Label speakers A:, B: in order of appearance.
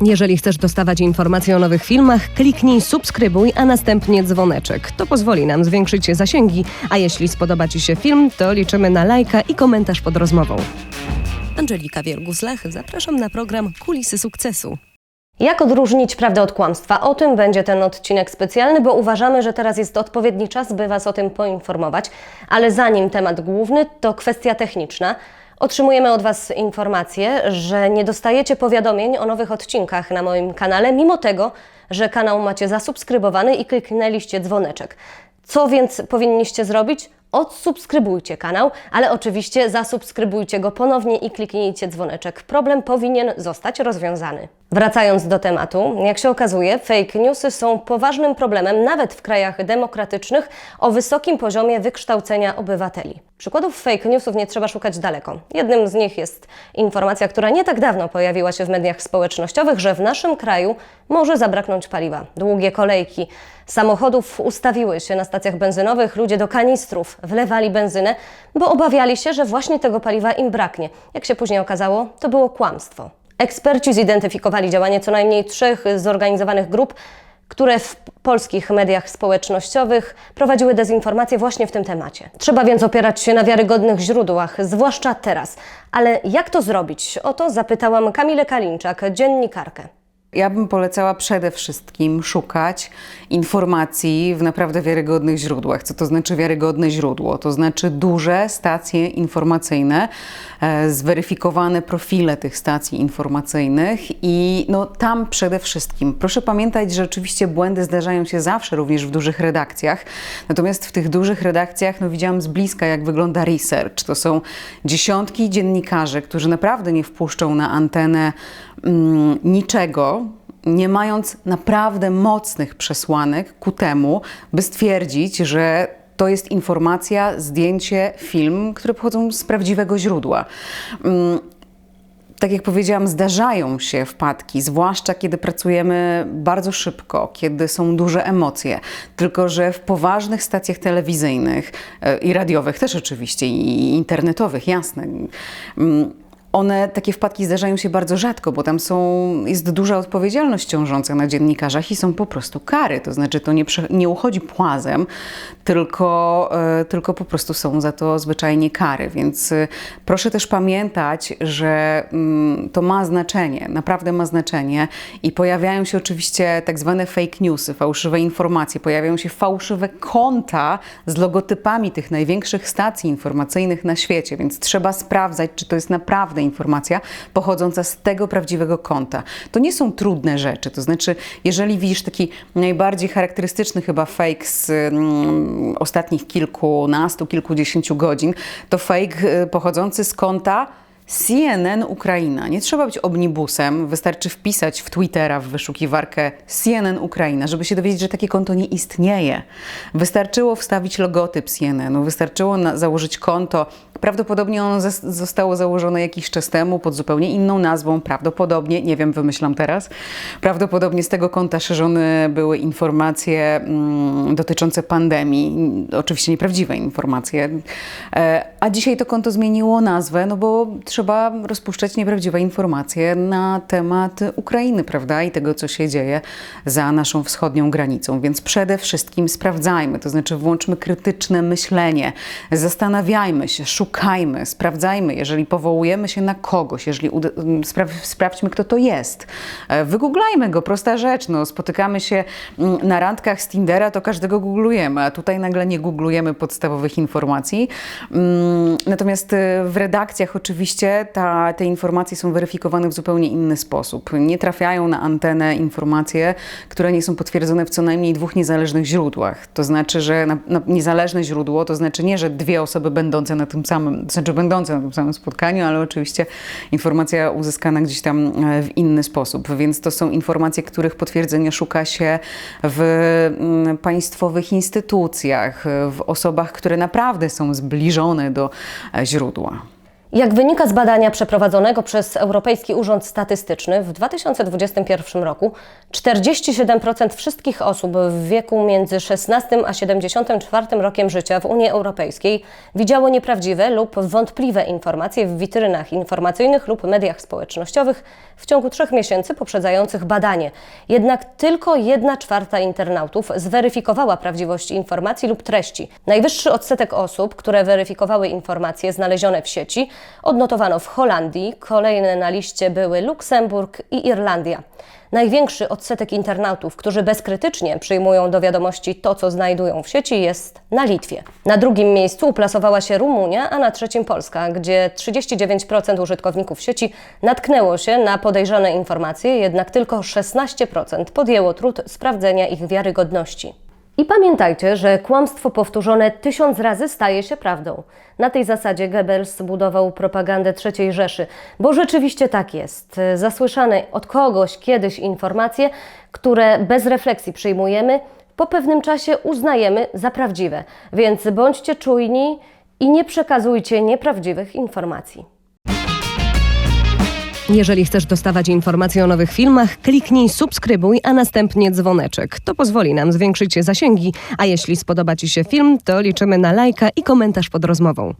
A: Jeżeli chcesz dostawać informacje o nowych filmach, kliknij subskrybuj, a następnie dzwoneczek. To pozwoli nam zwiększyć zasięgi, a jeśli spodoba Ci się film, to liczymy na lajka i komentarz pod rozmową. Angelika Wiergus-Lach, zapraszam na program Kulisy Sukcesu. Jak odróżnić prawdę od kłamstwa? O tym będzie ten odcinek specjalny, bo uważamy, że teraz jest odpowiedni czas, by Was o tym poinformować. Ale zanim temat główny, to kwestia techniczna. Otrzymujemy od Was informację, że nie dostajecie powiadomień o nowych odcinkach na moim kanale, mimo tego, że kanał macie zasubskrybowany i kliknęliście dzwoneczek. Co więc powinniście zrobić? Odsubskrybujcie kanał, ale oczywiście zasubskrybujcie go ponownie i kliknijcie dzwoneczek. Problem powinien zostać rozwiązany. Wracając do tematu, jak się okazuje, fake newsy są poważnym problemem nawet w krajach demokratycznych o wysokim poziomie wykształcenia obywateli. Przykładów fake newsów nie trzeba szukać daleko. Jednym z nich jest informacja, która nie tak dawno pojawiła się w mediach społecznościowych, że w naszym kraju może zabraknąć paliwa. Długie kolejki samochodów ustawiły się na stacjach benzynowych, ludzie do kanistrów wlewali benzynę, bo obawiali się, że właśnie tego paliwa im braknie. Jak się później okazało, to było kłamstwo. Eksperci zidentyfikowali działanie co najmniej trzech zorganizowanych grup, które w polskich mediach społecznościowych prowadziły dezinformację właśnie w tym temacie. Trzeba więc opierać się na wiarygodnych źródłach, zwłaszcza teraz. Ale jak to zrobić? O to zapytałam Kamilę Kalinczak, dziennikarkę.
B: Ja bym polecała przede wszystkim szukać informacji w naprawdę wiarygodnych źródłach. Co to znaczy wiarygodne źródło? To znaczy duże stacje informacyjne, e, zweryfikowane profile tych stacji informacyjnych i no, tam przede wszystkim. Proszę pamiętać, że oczywiście błędy zdarzają się zawsze, również w dużych redakcjach. Natomiast w tych dużych redakcjach no, widziałam z bliska, jak wygląda research. To są dziesiątki dziennikarzy, którzy naprawdę nie wpuszczą na antenę mm, niczego, nie mając naprawdę mocnych przesłanek ku temu, by stwierdzić, że to jest informacja, zdjęcie, film, które pochodzą z prawdziwego źródła. Mm, tak jak powiedziałam, zdarzają się wpadki, zwłaszcza kiedy pracujemy bardzo szybko, kiedy są duże emocje. Tylko, że w poważnych stacjach telewizyjnych e, i radiowych też oczywiście, i internetowych, jasne mm, one, takie wpadki zdarzają się bardzo rzadko, bo tam są, jest duża odpowiedzialność ciążąca na dziennikarzach i są po prostu kary. To znaczy, to nie, nie uchodzi płazem, tylko, e, tylko po prostu są za to zwyczajnie kary. Więc e, proszę też pamiętać, że mm, to ma znaczenie, naprawdę ma znaczenie i pojawiają się oczywiście tak zwane fake newsy, fałszywe informacje, pojawiają się fałszywe konta z logotypami tych największych stacji informacyjnych na świecie, więc trzeba sprawdzać, czy to jest naprawdę informacja pochodząca z tego prawdziwego konta. To nie są trudne rzeczy, to znaczy, jeżeli widzisz taki najbardziej charakterystyczny chyba fake z mm, ostatnich kilkunastu, kilkudziesięciu godzin, to fake y, pochodzący z konta CNN Ukraina. Nie trzeba być omnibusem, wystarczy wpisać w Twittera w wyszukiwarkę CNN Ukraina, żeby się dowiedzieć, że takie konto nie istnieje. Wystarczyło wstawić logotyp CNN-u, wystarczyło założyć konto Prawdopodobnie ono zostało założone jakiś czas temu pod zupełnie inną nazwą. Prawdopodobnie, nie wiem, wymyślam teraz. Prawdopodobnie z tego konta szerzone były informacje mm, dotyczące pandemii. Oczywiście nieprawdziwe informacje. E, a dzisiaj to konto zmieniło nazwę, no bo trzeba rozpuszczać nieprawdziwe informacje na temat Ukrainy, prawda? I tego, co się dzieje za naszą wschodnią granicą. Więc przede wszystkim sprawdzajmy, to znaczy włączmy krytyczne myślenie, zastanawiajmy się, szukajmy sprawdzajmy, jeżeli powołujemy się na kogoś, jeżeli spra sprawdźmy, kto to jest. E, wygooglajmy go, prosta rzecz. No, spotykamy się na randkach z Tindera, to każdego googlujemy, a tutaj nagle nie googlujemy podstawowych informacji. Natomiast e, w redakcjach oczywiście ta, te informacje są weryfikowane w zupełnie inny sposób. Nie trafiają na antenę informacje, które nie są potwierdzone w co najmniej dwóch niezależnych źródłach. To znaczy, że na, na niezależne źródło to znaczy nie, że dwie osoby będące na tym samym samym, znaczy będące na tym samym spotkaniu, ale oczywiście informacja uzyskana gdzieś tam e, w inny sposób. Więc to są informacje, których potwierdzenia szuka się w mm, państwowych instytucjach, w osobach, które naprawdę są zbliżone do e, źródła.
A: Jak wynika z badania przeprowadzonego przez Europejski Urząd Statystyczny, w 2021 roku 47% wszystkich osób w wieku między 16 a 74 rokiem życia w Unii Europejskiej widziało nieprawdziwe lub wątpliwe informacje w witrynach informacyjnych lub mediach społecznościowych w ciągu trzech miesięcy poprzedzających badanie. Jednak tylko 1 czwarta internautów zweryfikowała prawdziwość informacji lub treści. Najwyższy odsetek osób, które weryfikowały informacje znalezione w sieci, odnotowano w Holandii, kolejne na liście były Luksemburg i Irlandia. Największy odsetek internautów, którzy bezkrytycznie przyjmują do wiadomości to, co znajdują w sieci, jest na Litwie. Na drugim miejscu uplasowała się Rumunia, a na trzecim Polska, gdzie 39% użytkowników sieci natknęło się na podejrzane informacje, jednak tylko 16% podjęło trud sprawdzenia ich wiarygodności. I pamiętajcie, że kłamstwo powtórzone tysiąc razy staje się prawdą. Na tej zasadzie Goebbels budował propagandę III Rzeszy, bo rzeczywiście tak jest. Zasłyszane od kogoś kiedyś informacje, które bez refleksji przyjmujemy, po pewnym czasie uznajemy za prawdziwe. Więc bądźcie czujni i nie przekazujcie nieprawdziwych informacji. Jeżeli chcesz dostawać informacje o nowych filmach, kliknij subskrybuj, a następnie dzwoneczek. To pozwoli nam zwiększyć zasięgi, a jeśli spodoba Ci się film, to liczymy na lajka i komentarz pod rozmową.